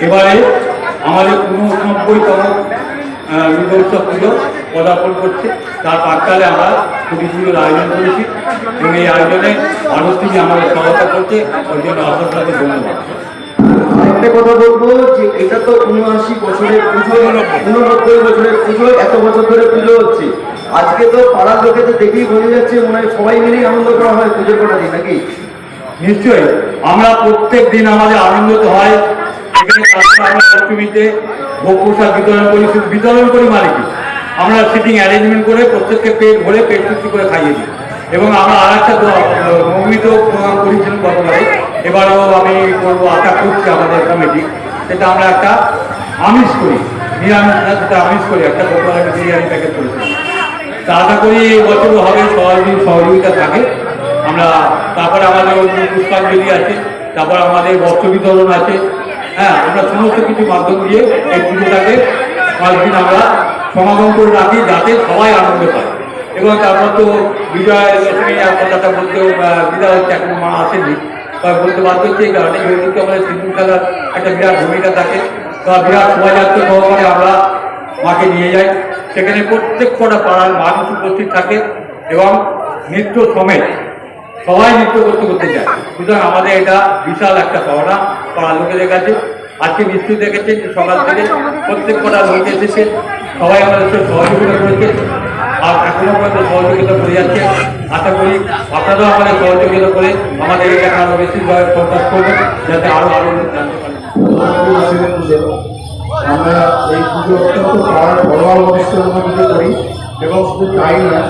এবারে আমাদের উননব্বইতম মৃগোৎসব পুজো পদার্পণ করছে তার প্রাককালে আমরা ছুটি পুজোর আয়োজন করেছি এবং এই আয়োজনে মানুষ আমাদের সহায়তা করছে ওই জন্য আপনার সাথে ধন্যবাদ। একটা কথা বলব যে এটা তো উনআশি বছরের পুজো, উননব্বই বছরের পুজো, এত বছর ধরে পুজো হচ্ছে। আজকে তো পাড়ার লোকেদের দেখেই বোঝা যাচ্ছে, মনে হয় সবাই মিলেই আনন্দ করা হয় পুজোর কটা দিন, নাকি? নিশ্চয়ই। আমরা প্রত্যেক দিন আমাদের আনন্দিত হয়। এখানে আমরা অষ্টমীতে ভোগ প্রসাদ বিতরণ করি বিতরণ করি মানে কি? আমরা সিটিং অ্যারেঞ্জমেন্ট করে প্রত্যেককে পেট ভরে পেট করে খাইয়ে দিই। এবং আমরা আর একটা প্রোগ্রাম করেছিলাম গতবারে এবারেও আমি করব আশা করছি আমাদের কমিটি সেটা আমরা একটা আমিষ করি, নিরামিষ, না সেটা আমিষ করি, একটা দোকানে বিরিয়ানি প্যাকেট করেছিলাম তা আশা করি এই বছরও হবে যদি সহযোগিতা থাকে। আমরা তারপরে আমাদের পুষ্পাঞ্জলি আছে, তারপর আমাদের বস্ত্র বিতরণ আছে। হ্যাঁ আমরা সমস্ত কিছু মাধ্যম দিয়ে এই পুজোটাকে পাঁচ দিন আমরা সমাগম করে রাখি, যাতে সবাই আনন্দ পায়। এবং তারপর তো বিজয় দশমী আর কথাটা বলতেও বিদায় হচ্ছে এখন মা আসেনি। বা বলতে বাধ্য হচ্ছে এই কারণে যেহেতু আমাদের সিন্ধু খেলার একটা বিরাট ভূমিকা থাকে। বা বিরাট শোভাযাত্রা সহকারে আমরা মাকে নিয়ে যাই। সেখানে প্রত্যেক কটা পাড়ার মানুষ উপস্থিত থাকে এবং নৃত্য সমেত সবাই নৃত্য করতে করতে যায়। সুতরাং আমাদের এটা বিশাল একটা পাওনা পাড়ার লোকেদের কাছে। আজকে নিশ্চয়ই দেখেছেন যে সকাল থেকে প্রত্যেক কটা লোক এসেছে। সবাই আমাদের সহযোগিতা করেছে। আর এখনও পর্যন্ত সহযোগিতা করে যাচ্ছে আশা করি আপনারাও আমাদের সহযোগিতা করে আমাদের এলাকা আরও বেশিভাবে করবেন যাতে আরও আরও জানতে পুজো আমরা এই পুজো অত্যন্ত পাড়ার ঘরোয়া অনুষ্ঠানের মধ্যে করি এবং শুধু তাই না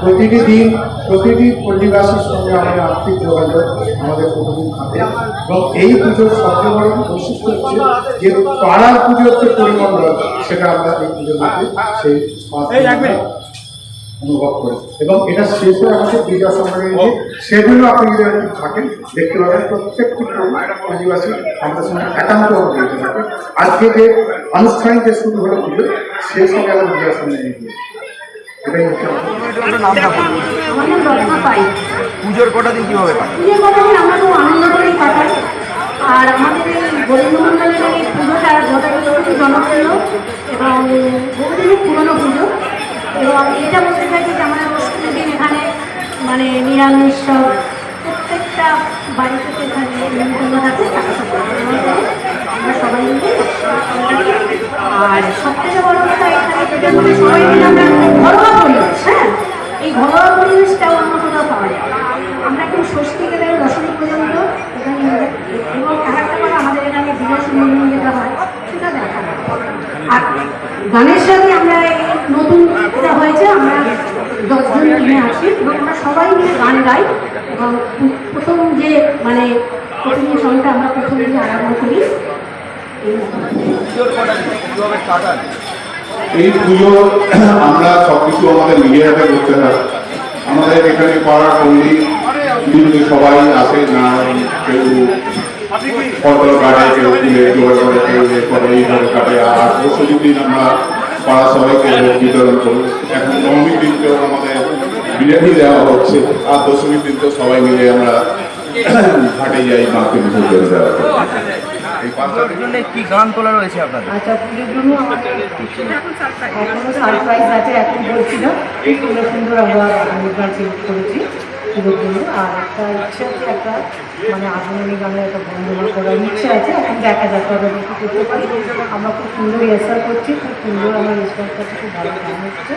প্রতিটি দিন প্রতিটি পল্লীবাসীর সঙ্গে আমাদের আর্থিক যোগাযোগ আমাদের প্রতিদিন থাকে। এবং এই পুজোর সবচেয়ে বড় বৈশিষ্ট্য হচ্ছে যে পাড়ার পুজোর যে পরিমণ্ডল সেটা আমরা এই পুজোর মধ্যে সেই অনুভব করি। এবং এটা শেষ হয়ে আমাদের বিজয় সংগ্রামী সেগুলো আপনি যদি একটু থাকেন দেখতে পাবেন প্রত্যেকটি আদিবাসী আমাদের সঙ্গে একান্ত দেখতে থাকে আজকে যে আনুষ্ঠানিক যে শুরু হলো পুজো বিজয় এটাই হচ্ছে আমাদের আমার নাম রত্না পাই পুজোর কটা দিন কীভাবে কাটে? পুজোর কথা বলে আমরা খুব আনন্দ করেই কাটাই। আর আমাদের এই গোবিন্দ মন্ডলের এই পুজোটা যথাযথ খুব জনপ্রিয় এবং বহুদিনের পুরনো পুজো এবং এটা মানে নিরামিষ সব। প্রত্যেকটা বাড়ি থেকে এখানে নিমন্ত্রণ থাকে টাকা সব আমরা সবাই আর সব থেকে বড় কথা এখানে মধ্যে সবাই মিলে আমরা ঘরোয়া পরিবেশ হ্যাঁ? এই ঘরোয়া পরিবেশটাও অন্য কোথাও পাওয়া যায় আমরা একটু ষষ্ঠী গেলে দশমী পর্যন্ত এখানে এবং আমাদের এখানে বিজয় সম্মেলন যেটা হয়, সেটা দেখা আর গানের সাথে আমরা এই নতুন যেটা হয়েছে আমরা দশজন টিমে আছি এবং আমরা সবাই মিলে গান গাই এবং প্রথম যে মানে প্রথম যে সঙ্গটা আমরা প্রথম যে আরম্ভ করি, এই এই পুজো আমরা সবকিছু আমাদের নিজের হাতে করতে হয়। আমাদের এখানে পাড়ার পল্লী সবাই আসে না কেউ ফসল কাটে কেউ ফুলে জোগাড় করে, কেউ করে এইভাবে কাটে আর দিন আমরা পাড়া সবাইকে বিতরণ করি এখন নবমীর দিন আমাদের বিরিয়ানি দেওয়া হচ্ছে আর দশমীর দিন তো সবাই মিলে আমরা ঘাটে যাই মাকে বিসর্জন দেওয়া এই পাঁচটা কি গান তোলা রয়েছে আপনাদের? আচ্ছা পুজোর জন্য সারপ্রাইজ আছে এখন বলছি না সুন্দর আমরা করেছি। জন্য। আর একটা ইচ্ছে আছে একটা মানে আগমনী গানের একটা বন্ধনা করার ইচ্ছে আছে। এখন দেখা যাক কবে কিছু করতে পারি। আমরা খুব সুন্দর রিহার্সাল করছি, খুব সুন্দর আমার রেসপন্স করছে, খুব ভালো গান হচ্ছে।